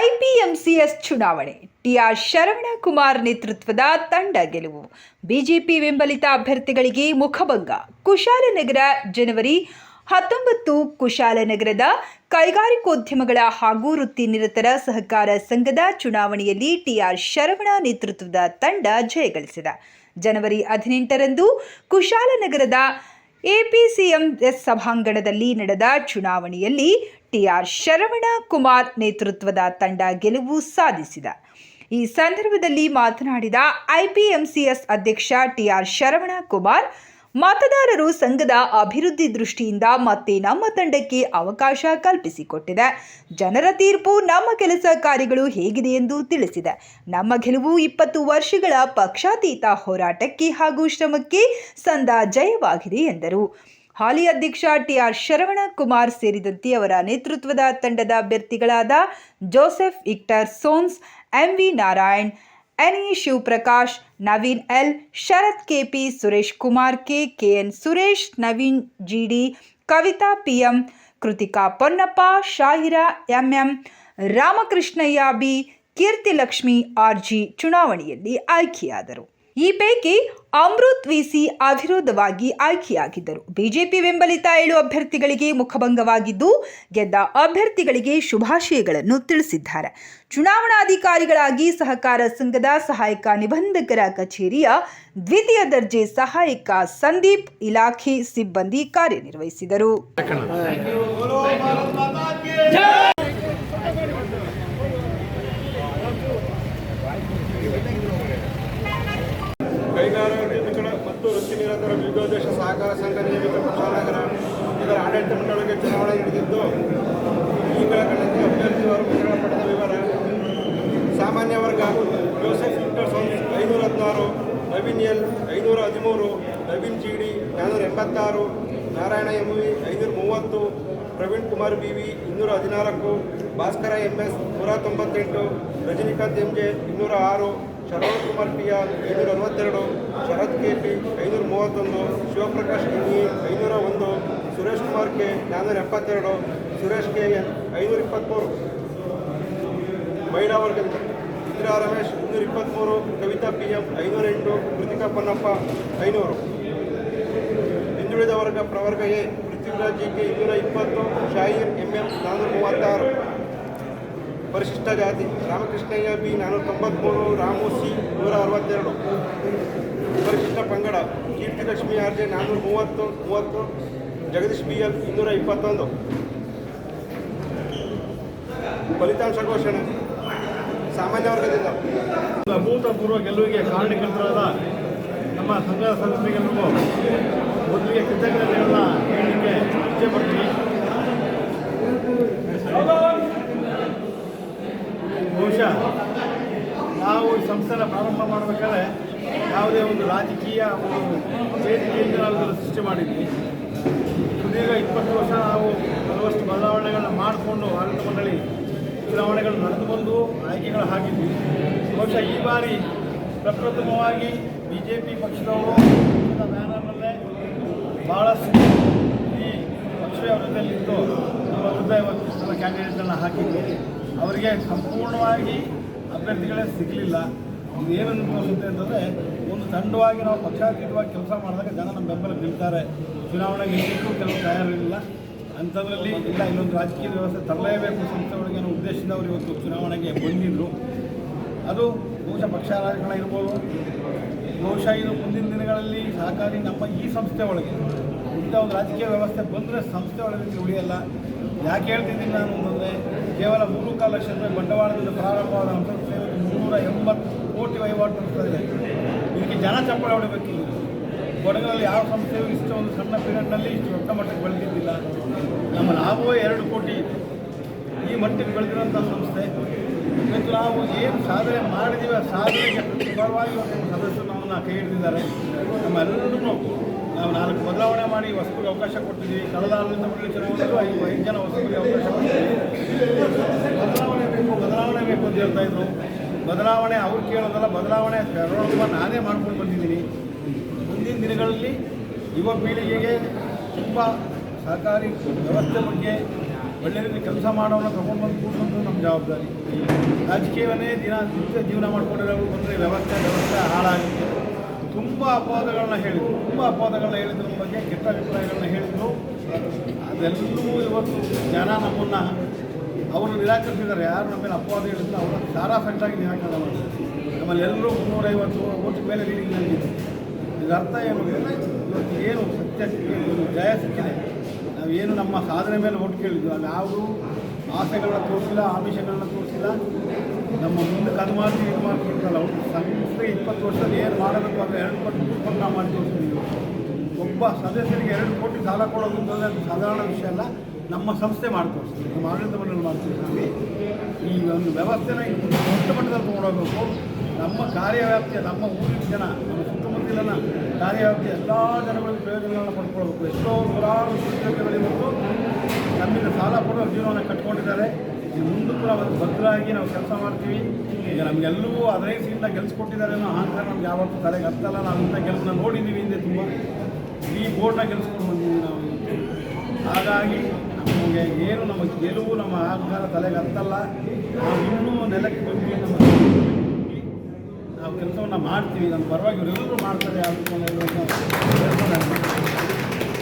ಐಪಿಎಂಸಿಎಸ್ ಚುನಾವಣೆ. ಟಿಆರ್ ಶರವಣಕುಮಾರ್ ನೇತೃತ್ವದ ತಂಡ ಗೆಲುವು. ಬಿಜೆಪಿ ಬೆಂಬಲಿತ ಅಭ್ಯರ್ಥಿಗಳಿಗೆ ಮುಖಭಂಗ. ಕುಶಾಲನಗರ, ಜನವರಿ ಹತ್ತೊಂಬತ್ತು ಕುಶಾಲನಗರದ ಕೈಗಾರಿಕೋದ್ಯಮಗಳ ಹಾಗೂ ವೃತ್ತಿನಿರತರ ಸಹಕಾರ ಸಂಘದ ಚುನಾವಣೆಯಲ್ಲಿ ಟಿಆರ್ ಶರವಣ ನೇತೃತ್ವದ ತಂಡ ಜಯಗಳಿಸಿದ ಜನವರಿ ಹದಿನೆಂಟರಂದು ಕುಶಾಲನಗರದ ಎಪಿಸಿಎಂಎಸ್ ಸಭಾಂಗಣದಲ್ಲಿ ನಡೆದ ಚುನಾವಣೆಯಲ್ಲಿ ಟಿಆರ್ ಶರವಣ ಕುಮಾರ್ ನೇತೃತ್ವದ ತಂಡ ಗೆಲುವು ಸಾಧಿಸಿದ. ಈ ಸಂದರ್ಭದಲ್ಲಿ ಮಾತನಾಡಿದ ಐಪಿಎಂಸಿಎಸ್ ಅಧ್ಯಕ್ಷ ಟಿಆರ್ ಶರವಣ ಕುಮಾರ್ ಮತದಾರರು ಸಂಘದ ಅಭಿವೃದ್ಧಿ ದೃಷ್ಟಿಯಿಂದ ಮತ್ತೆ ನಮ್ಮ ತಂಡಕ್ಕೆ ಅವಕಾಶ ಕಲ್ಪಿಸಿಕೊಟ್ಟಿದೆ. ಜನರ ತೀರ್ಪು, ನಮ್ಮ ಕೆಲಸ ಕಾರ್ಯಗಳು ಹೇಗಿದೆ ಎಂದು ತಿಳಿಸಿದೆ. ನಮ್ಮ ಗೆಲುವು ಇಪ್ಪತ್ತು ವರ್ಷಗಳ ಪಕ್ಷಾತೀತ ಹೋರಾಟಕ್ಕೆ ಹಾಗೂ ಶ್ರಮಕ್ಕೆ ಸಂದ ಜಯವಾಗಿದೆ ಎಂದರು. ಹಾಲಿ ಅಧ್ಯಕ್ಷ ಟಿಆರ್ ಶರವಣ ಕುಮಾರ್ ಸೇರಿದಂತೆ ಅವರ ನೇತೃತ್ವದ ತಂಡದ ಅಭ್ಯರ್ಥಿಗಳಾದ ಜೋಸೆಫ್ ಇಕ್ಟರ್ ಸೋನ್ಸ್, MV Narayan NE Shivaprakash, Naveen L, Sharath K P, Suresh Kumar K K N Suresh, Naveen G D, Kavitha P M, Kruthika Ponnappa, Shahira MM Ramakrishnaiah B Keerthilakshmi RG ಚುನಾವಣೆಯಲ್ಲಿ ಆಯ್ಕೆಯಾದರು. ಈ ಪೈಕಿ ಅಮೃತ್ ವಿಸಿ ಅವಿರೋಧವಾಗಿ ಆಯ್ಕೆಯಾಗಿದ್ದರು. BJP ಬೆಂಬಲಿತ ಏಳು ಅಭ್ಯರ್ಥಿಗಳಿಗೆ ಮುಖಭಂಗವಾಗಿದ್ದು, ಗೆದ್ದ ಅಭ್ಯರ್ಥಿಗಳಿಗೆ ಶುಭಾಶಯಗಳನ್ನು ತಿಳಿಸಿದ್ದಾರೆ. ಚುನಾವಣಾಧಿಕಾರಿಗಳಾಗಿ ಸಹಕಾರ ಸಂಘದ ಸಹಾಯಕ ನಿಬಂಧಕರ ಕಚೇರಿಯ ದ್ವಿತೀಯ ದರ್ಜೆ ಸಹಾಯಕ ಸಂದೀಪ್ ಇಲಾಖೆ ಸಿಬ್ಬಂದಿ ಕಾರ್ಯನಿರ್ವಹಿಸಿದರು. ಕೈಗಾರಿಕೆಗಳ ಮತ್ತು ವೃತ್ತಿನಿರತರ ವಿವಿಧೋದ್ದೇಶ ಸಹಕಾರ ಸಂಘ ನಿಯಮಿತ ಪ್ರಚಾರಕರ ಇದರ ಆಡಳಿತ ಮಂಡಳಿಗೆ ಚುನಾವಣೆ ನಡೆದಿದ್ದು, ಈ ಕೆಳಕಂಡಂತೆ ಅಭ್ಯರ್ಥಿ ವರ್ಗಗಳ ಪಡೆದ ವಿವರ. ಸಾಮಾನ್ಯ ವರ್ಗ, ಜೋಸೆಫ್ ವಿಕ್ಟರ್ ಸೋನ್ಸ್ ಐನೂರ ಹದಿನಾರು ನವೀನ್ ಎಲ್ ಐನೂರ ಹದಿಮೂರು ನವೀನ್ ಜಿ ಡಿ ನಾನ್ನೂರ ಎಂಬತ್ತಾರು ನಾರಾಯಣ ಎಂ ವಿ ಐನೂರ ಮೂವತ್ತು ಪ್ರವೀಣ್ ಕುಮಾರ್ ಬಿ ವಿ ಇನ್ನೂರ ಹದಿನಾಲ್ಕು ಭಾಸ್ಕರ ಎಂ ಎಸ್ ನೂರ ತೊಂಬತ್ತೆಂಟು ರಜನಿಕಾಂತ್ ಎಂ ಜೆ ಇನ್ನೂರ ಆರು ಶರವಣ್ ಕುಮಾರ್ ಪಿ ಆರ್ ಐನೂರ ಅರವತ್ತೆರಡು ಶರತ್ ಕೆ ಪಿ ಐನೂರ ಮೂವತ್ತೊಂದು ಶಿವಪ್ರಕಾಶ್ ಕಿಂಗಿ ಐನೂರ ಒಂದು ಸುರೇಶ್ ಕುಮಾರ್ ಕೆ ನಾನ್ನೂರ ಎಪ್ಪತ್ತೆರಡು ಸುರೇಶ್ ಕೆ ಎನ್ ಐನೂರ ಇಪ್ಪತ್ತ್ಮೂರು ಮಹಿಳಾ ವರ್ಗದ ಇಂದಿರಾ ರಮೇಶ್ ಇನ್ನೂರ ಇಪ್ಪತ್ತ್ಮೂರು ಕವಿತಾ ಪಿ ಎಂ ಐನೂರ ಎಂಟು ಕೃತಿಕಾ ಪೊನ್ನಪ್ಪ ಐನೂರು. ಹಿಂದುಳಿದ ವರ್ಗ ಪ್ರವರ್ಗ ಎ, ಪೃಥ್ವಿರಾಜ್ ಜಿ ಕೆ ಇನ್ನೂರ ಇಪ್ಪತ್ತು ಶಾಹೀರ್ ಎಂ ಎಂ ನಾನ್ನೂರ ಮೂವತ್ತಾರು ಪರಿಶಿಷ್ಟ ಜಾತಿ ರಾಮಕೃಷ್ಣಯ್ಯ ಬಿ ನಾನೂರ ತೊಂಬತ್ತ್ಮೂರು ರಾಮು ಸಿ ನೂರ ಅರವತ್ತೆರಡು. ಪರಿಶಿಷ್ಟ ಪಂಗಡ ಕೀರ್ತಿಲಕ್ಷ್ಮಿ ಆರ್ ಜೆ ನಾನ್ನೂರ ಮೂವತ್ತು ಮೂವತ್ತು. ಜಗದೀಶ್ ಬಿ ಎಲ್ ಇನ್ನೂರ ಇಪ್ಪತ್ತೊಂದು. ಫಲಿತಾಂಶ ಘೋಷಣೆ. ಸಾಮಾನ್ಯ ವರ್ಗದಿಂದ. ಅಭೂತಪೂರ್ವ ಗೆಲುವಿಗೆ ಕಾರಣಕರ್ತರಾದ ನಮ್ಮ ಸಂಘದ ಸದಸ್ಯರಿಗೆಲ್ಲರಿಗೂ ಮೊದಲಿಗೆ ಕೃತಜ್ಞತೆಗಳನ್ನ ಹೇಳಲಿಕ್ಕೆ ಇಚ್ಛೆ ಪಡ್ತೀನಿ. ನಾವು ಈ ಸಂಸ್ಥೆನ ಪ್ರಾರಂಭ ಮಾಡಬೇಕಾದ್ರೆ ಯಾವುದೇ ಒಂದು ರಾಜಕೀಯ ಒಂದು ವೇದಿಕೆಯಿಂದ ನಾವು ಸೃಷ್ಟಿ ಮಾಡಿದ್ವಿ. ಸುದೀರ್ಘ ಇಪ್ಪತ್ತು ವರ್ಷ ನಾವು ಹಲವಷ್ಟು ಬದಲಾವಣೆಗಳನ್ನ ಮಾಡಿಕೊಂಡು ಆಡಳಿತ ಮಂಡಳಿ ಚುನಾವಣೆಗಳು ನಡೆದು ಬಂದು ಆಯ್ಕೆಗಳು ಹಾಕಿದ್ವಿ ಬಹುಶಃ ಈ ಬಾರಿ ಪ್ರಪ್ರಥಮವಾಗಿ ಬಿ ಜೆ ಪಿ ಪಕ್ಷದವರು ಪಕ್ಷದ ಬ್ಯಾನರ್ನಲ್ಲೇ ಭಾಳಷ್ಟು ಈ ಪಕ್ಷದ ವೃತ್ತದಲ್ಲಿದ್ದು ನಮ್ಮ ವಿರುದ್ಧ ಇವತ್ತು ಕ್ಯಾಂಡಿಡೇಟ್ಗಳನ್ನ ಹಾಕಿದ್ವಿ. ಅವರಿಗೆ ಸಂಪೂರ್ಣವಾಗಿ ಅಭ್ಯರ್ಥಿಗಳೇ ಸಿಗಲಿಲ್ಲ. ಇದು ಏನು ಅನುಭವಿಸುತ್ತೆ ಅಂತಂದರೆ, ಒಂದು ತಂಡವಾಗಿ ನಾವು ಪಕ್ಷಾತೀತವಾಗಿ ಕೆಲಸ ಮಾಡಿದಾಗ ಜನ ನಮ್ಮ ಬೆಂಬಲ ನಿಲ್ತಾರೆ. ಚುನಾವಣೆಗೆ ಇಷ್ಟಕ್ಕೂ ಕೆಲವು ತಯಾರಿರಲಿಲ್ಲ. ಅಂಥದ್ರಲ್ಲಿ ಇಲ್ಲ ಇನ್ನೊಂದು ರಾಜಕೀಯ ವ್ಯವಸ್ಥೆ ತರಲೇಬೇಕು ಸಂಸ್ಥೆಗಳಿಗೆ ಅನ್ನೋ ಉದ್ದೇಶದಿಂದ ಅವರು ಇವತ್ತು ಚುನಾವಣೆಗೆ ಬಂದಿದ್ದರು ಅದು ಬಹುಶಃ ಪಕ್ಷ ರಾಜಕಾರಣ ಇರ್ಬೋದು. ಬಹುಶಃ ಇದು ಮುಂದಿನ ದಿನಗಳಲ್ಲಿ ಸಹಕಾರಿ ನಮ್ಮ ಈ ಸಂಸ್ಥೆ ಒಳಗೆ ಇಂಥ ಒಂದು ರಾಜಕೀಯ ವ್ಯವಸ್ಥೆ ಬಂದರೆ ಸಂಸ್ಥೆ ಒಳಗೆ ಉಳಿಯಲ್ಲ. ಯಾಕೆ ಹೇಳ್ತಿದ್ದೀನಿ ನಾನು ಅಂತಂದರೆ ಕೇವಲ ಮೂರು ಕಾಲು ಲಕ್ಷ ರೂಪಾಯಿ ಬಂಡವಾಳದಿಂದ ಪ್ರಾರಂಭವಾದ ಮುನ್ನೂರ ಎಂಬತ್ತು ಕೋಟಿ ವಹಿವಾಟು ಇದೆ. ಇದಕ್ಕೆ ಜನ ಚಪ್ಪಳ ಹೊಡಬೇಕು ಕೊಡಗಿನಲ್ಲಿ ಯಾವ ಸಂಸ್ಥೆಯು ಇಷ್ಟು ಒಂದು ಸಣ್ಣ ಪೀರಿಯಡ್ನಲ್ಲಿ ಇಷ್ಟು ದೊಡ್ಡ ಮಟ್ಟಕ್ಕೆ ಬೆಳೆದಿದ್ದಿಲ್ಲ. ನಮ್ಮ ಲಾಭವೇ ಎರಡು ಕೋಟಿ ಈ ಮಟ್ಟಕ್ಕೆ ಬೆಳೆದಿರೋಂಥ ಸಂಸ್ಥೆ. ಇವತ್ತು ನಾವು ಏನು ಸಾಧನೆ ಮಾಡಿದ್ದೀವಿ ಆ ಸಾಧನೆಗೆ ಪರವಾಗಿ ಸದಸ್ಯರು ನಮ್ಮನ್ನು ಕೈ ಹಿಡಿದಿದ್ದಾರೆ. ನಮ್ಮೆಲ್ಲರೂ ನಾವು ನಾಲ್ಕು ಬದಲಾವಣೆ ಮಾಡಿ ವಸ್ತುಗೆ ಅವಕಾಶ ಕೊಟ್ಟಿದ್ದೀವಿ ಕಳೆದ ಆಡಳಿತ ಮಂಡಳಿ ಚುನಾವಣೆಗೂ ಐದು ಐದು ಜನ ವಸ್ತುಗಳಿಗೆ ಅವಕಾಶ ಕೊಟ್ಟಿದ್ದೀವಿ ಬದಲಾವಣೆ ಬೇಕು ಬದಲಾವಣೆ ಬೇಕು ಅಂತ ಹೇಳ್ತಾ ಇದ್ರು. ಬದಲಾವಣೆ ಅವ್ರು ಕೇಳೋದಲ್ಲ, ಬದಲಾವಣೆ ಕರೋಣ ನಾನೇ ಮಾಡ್ಕೊಂಡು ಬಂದಿದ್ದೀನಿ. ಮುಂದಿನ ದಿನಗಳಲ್ಲಿ ಯುವ ಪೀಳಿಗೆಗೆ ತುಂಬ ಸಹಕಾರಿ ವ್ಯವಸ್ಥೆ ಬಗ್ಗೆ ಒಳ್ಳೆ ರೀತಿ ಕೆಲಸ ಮಾಡೋಣ ತಗೊಂಡ್ಬಂದು ಕೂತ್ಕೊಂಡು ನಮ್ಮ ಜವಾಬ್ದಾರಿ. ರಾಜಕೀಯವನ್ನೇ ದಿನ ನಿತ್ಯ ಜೀವನ ಮಾಡ್ಕೊಂಡಿರೋ ಬಂದರೆ ವ್ಯವಸ್ಥೆ ವ್ಯವಸ್ಥೆ ಹಾಳಾಗಿದೆ ತುಂಬ ಅಪವಾದಗಳನ್ನ ಹೇಳಿದರು. ತುಂಬ ಅಪವಾದಗಳನ್ನ ಹೇಳಿದ್ರ ಬಗ್ಗೆ, ಕೆಟ್ಟ ಅಭಿಪ್ರಾಯಗಳನ್ನ ಹೇಳಿದರು. ಅದೆಲ್ಲವೂ ಇವತ್ತು ಜನ ನಮ್ಮನ್ನ ಅವರು ನಿರಾಕರಿಸಿದ್ದಾರೆ. ಯಾರು ನಮ್ಮ ಮೇಲೆ ಅಪವಾದ ಹೇಳಿದ್ರು, ಅವರ ಆಗಿ ನಿರಾಕರಣೆ ಮಾಡಿದ್ದಾರೆ ನಮ್ಮಲ್ಲಿ ಎಲ್ಲರೂ ಮುನ್ನೂರೈವತ್ತು ಓಟ್ ಮೇಲೆ ರೀಡಿಂಗ್ ಆಗಿದೆ ಇದರ ಅರ್ಥ ಏನು ಇವತ್ತು ಏನು ಒಂದು ಜಯ ಸಿಕ್ಕಿದೆ ನಾವು ಏನು ನಮ್ಮ ಸಾಧನೆ ಮೇಲೆ ಓಟ್ ಕೇಳಿದ್ವಿ ಅಲ್ಲಿ ಯಾವುದೂ ಆಸೆಗಳನ್ನ ತೋರಿಸಿಲ್ಲ, ಆಮಿಷಗಳನ್ನ ತೋರಿಸಿಲ್ಲ. ನಮ್ಮ ಮುಂದೆ ಅದು ಮಾಡ್ತೀವಿ ಇದು ಮಾಡ್ತೀವಿ ಒಂದು ಸಂಸ್ಥೆ ಇಪ್ಪತ್ತು ವರ್ಷದಲ್ಲಿ ಏನು ಮಾಡಬೇಕು ಅಂತ ಎರಡು ಕೋಟಿ ಉತ್ಪನ್ನ ನಾವು ಮಾಡಿ ತೋರಿಸ್ತೀವಿ ಒಬ್ಬ ಸದಸ್ಯರಿಗೆ ಎರಡು ಕೋಟಿ ಸಾಲ ಕೊಡೋದು ಅಂತಂದರೆ ಅದು ಸಾಧಾರಣ ವಿಷಯ ಅಲ್ಲ, ನಮ್ಮ ಸಂಸ್ಥೆ ಮಾಡಿ ತೋರಿಸ್ತೀವಿ ನಮ್ಮ ಆಡಳಿತ ಮಂಡಳಿ ಮಾಡ್ತೀವಿ ಈ ಒಂದು ವ್ಯವಸ್ಥೆನ ದೊಡ್ಡ ಮಟ್ಟದಲ್ಲಿ ನೋಡಬೇಕು ನಮ್ಮ ಕಾರ್ಯವ್ಯಾಪ್ತಿಯ, ನಮ್ಮ ಊರಿನ ಜನ ಸುತ್ತಮುತ್ತಲಿನ ಕಾರ್ಯವ್ಯಾಪ್ತಿಯ ಎಲ್ಲ ಜನಗಳಿಗೂ ಪ್ರಯೋಜನಗಳನ್ನ ಪಡ್ಕೊಳ್ಬೇಕು. ಎಷ್ಟೋ ನೂರಾರು ಉದ್ಯೋಗಗಳು ಇವತ್ತು ನಮ್ಮಿಂದ ಸಾಲ ಕೊಡೋ ಜೀವನವನ್ನು ಕಟ್ಕೊಂಡಿದ್ದಾರೆ. ಇದು ಮುಂದೆ ಕೂಡ ಒಂದು ಭದ್ರಾಗಿ ನಾವು ಕೆಲಸ ಮಾಡ್ತೀವಿ. ಈಗ ನಮಗೆಲ್ಲವೂ ಅದೇ ಸೀಟ್ನ ಗೆಲ್ಸ್ಕೊಟ್ಟಿದ್ದಾರೆ ಅನ್ನೋ ಅಹಂಕಾರ ನಮ್ಗೆ ಯಾವತ್ತೂ ತಲೆಗೆ ಹತ್ತಲ್ಲ. ನಾವು ಇಂಥ ಕೆಲಸನ ನೋಡಿದ್ದೀವಿ ಹಿಂದೆ ತುಂಬ. ಈ ಬೋರ್ಡ್ನ ಗೆಲ್ಸ್ಕೊಂಡು ಬಂದಿದ್ದೀವಿ ನಾವು ಹಾಗಾಗಿ ನಮಗೆ ಏನು ನಮ್ಮ ಗೆಲುವು ನಮ್ಮ ಅಹಂಕಾರ ತಲೆಗೆ ಹತ್ತಲ್ಲ. ನಾವು ಇನ್ನೂ ನೆಲಕ್ಕೆ ನಾವು ಕೆಲಸವನ್ನು ಮಾಡ್ತೀವಿ ನಮ್ಮ ಪರವಾಗಿ ಎಲ್ಲರೂ ಮಾಡ್ತಾರೆ ಅದಕ್ಕೆ